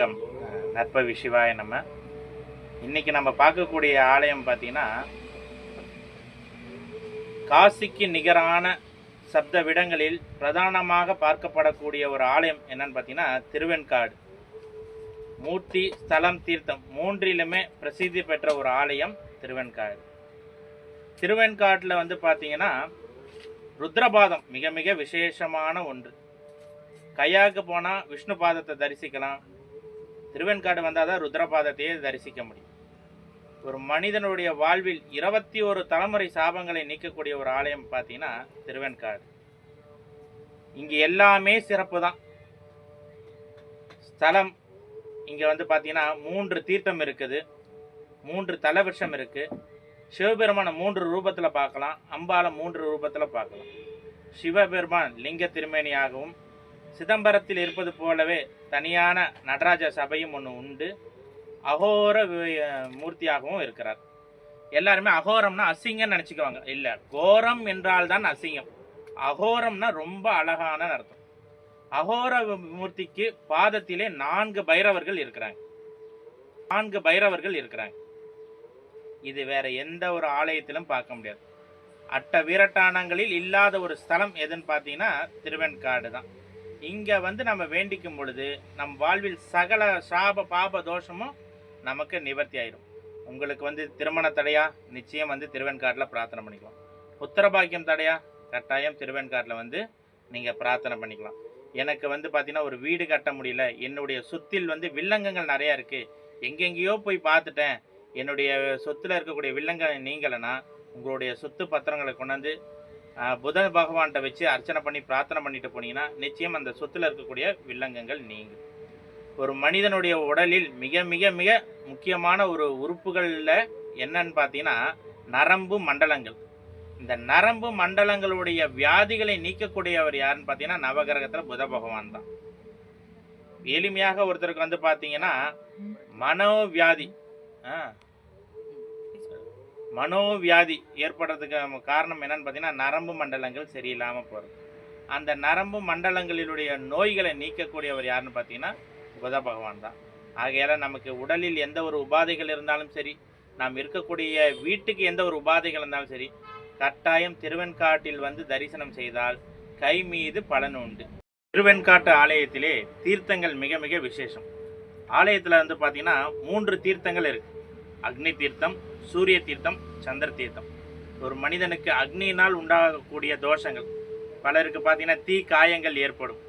வணக்கம் நற்பவி சிவாய நம்ம இன்னைக்கு நம்ம பார்க்கக்கூடிய ஆலயம் பார்த்தீங்கன்னா காசிக்கு நிகரான சப்த விடங்களில் பிரதானமாக பார்க்கப்படக்கூடிய ஒரு ஆலயம் என்னன்னு பார்த்தீங்கன்னா திருவெண்காடு. மூர்த்தி ஸ்தலம் தீர்த்தம் மூன்றிலுமே பிரசித்தி பெற்ற ஒரு ஆலயம் திருவெண்காடு. திருவெண்காட்டில் வந்து பார்த்தீங்கன்னா ருத்ரபாதம் மிக மிக விசேஷமான ஒன்று. கையாக்கு போனால் விஷ்ணு பாதத்தை தரிசிக்கலாம் திருவெண்காடு வந்தால் தான் ருத்ரபாதத்தையே தரிசிக்க முடியும். ஒரு மனிதனுடைய வாழ்வில் இருபத்தி ஒரு தலைமுறை சாபங்களை நீக்கக்கூடிய ஒரு ஆலயம் பார்த்தீங்கன்னா திருவெண்காடு. இங்கே எல்லாமே சிறப்பு தான். ஸ்தலம் இங்கே வந்து பார்த்தீங்கன்னா மூன்று தீர்த்தம் இருக்குது. மூன்று தலவிருஷம் இருக்கு. சிவபெருமானை மூன்று ரூபத்தில் பார்க்கலாம் அம்பாலை மூன்று ரூபத்தில் பார்க்கலாம். சிவபெருமான் லிங்க திருமேனியாகவும் சிதம்பரத்தில் இருப்பது போலவே தனியான நடராஜ சபையும் ஒன்று உண்டு. அகோர மூர்த்தியாகவும் இருக்கிறார். எல்லாருமே அகோரம்னா அசிங்கம்னு நினச்சிக்குவாங்க. இல்லை கோரம் என்றால் தான் அசிங்கம். அகோரம்னா ரொம்ப அழகான அர்த்தம். அகோர மூர்த்திக்கு பாதத்திலே நான்கு பைரவர்கள் இருக்கிறாங்க. நான்கு பைரவர்கள் இருக்கிறாங்க. இது வேற எந்த ஒரு ஆலயத்திலும் பார்க்க முடியாது. அட்ட வீரட்டானங்களில் இல்லாத ஒரு ஸ்தலம் எதுன்னு பார்த்தீங்கன்னா திருவெண்காடு தான். இங்கே வந்து நம்ம வேண்டிக்கும் பொழுது நம் வாழ்வில் சகல சாப பாப தோஷமும் நமக்கு நிவர்த்தி ஆயிடும் உங்களுக்கு வந்து திருமண தடையா? நிச்சயம் வந்து திருவெண்காட்டில் பிரார்த்தனை பண்ணிக்கலாம். உத்தரபாக்கியம் தடையா? கட்டாயம் திருவெண்காட்டில் வந்து நீங்கள் பிரார்த்தனை பண்ணிக்கலாம். எனக்கு வந்து பார்த்தீங்கன்னா ஒரு வீடு கட்ட முடியல. என்னுடைய சொத்தில் வந்து வில்லங்கங்கள் நிறையா இருக்குது எங்கெங்கேயோ போய் பார்த்துட்டேன். என்னுடைய சொத்தில் இருக்கக்கூடிய வில்லங்கள் நீங்களைன்னா உங்களுடைய சொத்து பத்திரங்களை கொண்டாந்து புத பகவான்கிட்ட வச்சு அர்ச்சனை பண்ணி பிரார்த்தனை பண்ணிட்டு போனீங்கன்னா நிச்சயம் அந்த சொத்தில் இருக்கக்கூடிய வில்லங்கங்கள் நீங்கும். ஒரு மனிதனுடைய உடலில் மிக மிக மிக முக்கியமான ஒரு உறுப்புகளில் என்னன்னு பார்த்தீங்கன்னா நரம்பு மண்டலங்கள். இந்த நரம்பு மண்டலங்களுடைய வியாதிகளை நீக்கக்கூடியவர் யாருன்னு பார்த்தீங்கன்னா நவகிரகத்தில் புத பகவான் தான். எளிமையாக ஒருத்தருக்கு வந்து பார்த்தீங்கன்னா மனோவியாதி. ஆ மனோவியாதி ஏற்படுறதுக்கு காரணம் என்னன்னு பார்த்தீங்கன்னா நரம்பு மண்டலங்கள் சரியில்லாமல் போகிறது அந்த நரம்பு மண்டலங்களினுடைய நோய்களை நீக்கக்கூடியவர் யாருன்னு பார்த்தீங்கன்னா புத பகவான் தான். ஆகையால் நமக்கு உடலில் எந்த ஒரு உபாதைகள் இருந்தாலும் சரி நாம் இருக்கக்கூடிய வீட்டுக்கு எந்த ஒரு உபாதைகள் இருந்தாலும் சரி கட்டாயம் திருவெண்காட்டில் வந்து தரிசனம் செய்தால் கை மீது பலன் உண்டு. திருவெண்காட்டு ஆலயத்திலே தீர்த்தங்கள் மிக மிக விசேஷம். ஆலயத்தில் வந்து பார்த்தீங்கன்னா மூன்று தீர்த்தங்கள் இருக்குது அக்னி தீர்த்தம் சூரிய தீர்த்தம் சந்திர தீர்த்தம். ஒரு மனிதனுக்கு அக்னியினால் உண்டாகக்கூடிய தோஷங்கள். பலருக்கு பார்த்தீங்கன்னா தீ காயங்கள் ஏற்படும்.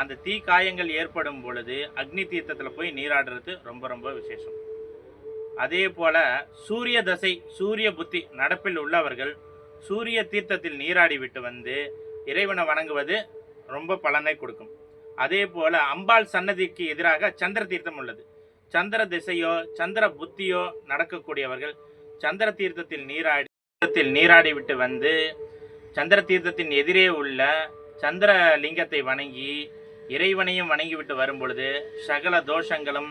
அந்த தீ காயங்கள் ஏற்படும் பொழுது அக்னி தீர்த்தத்தில் போய் நீராடுறது ரொம்ப ரொம்ப விசேஷம். அதே போல சூரிய தசை சூரிய புத்தி நடப்பில் உள்ளவர்கள் சூரிய தீர்த்தத்தில் நீராடி விட்டு வந்து இறைவனை வணங்குவது ரொம்ப பலனை கொடுக்கும். அதே போல அம்பாள் சன்னதிக்கு எதிராக சந்திர தீர்த்தம் உள்ளது. சந்திர திசையோ சந்திர புத்தியோ நடக்கக்கூடியவர்கள் சந்திர தீர்த்தத்தில் நீராடி தீர்த்தத்தில் நீராடி விட்டு வந்து சந்திர தீர்த்தத்தின் எதிரே உள்ள சந்திர லிங்கத்தை வணங்கி இறைவனையும் வணங்கிவிட்டு வரும் பொழுது சகல தோஷங்களும்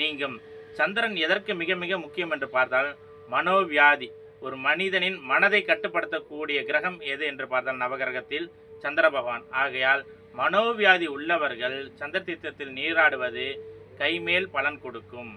நீங்கும். சந்திரன் எதற்கு மிக மிக முக்கியம் என்று பார்த்தால் மனோவியாதி. ஒரு மனிதனின் மனதை கட்டுப்படுத்தக்கூடிய கிரகம் எது என்று பார்த்தால் நவகிரகத்தில் சந்திர பகவான். ஆகையால் மனோவியாதி உள்ளவர்கள் சந்திர தீர்த்தத்தில் நீராடுவது கைமேல் பலன் கொடுக்கும்.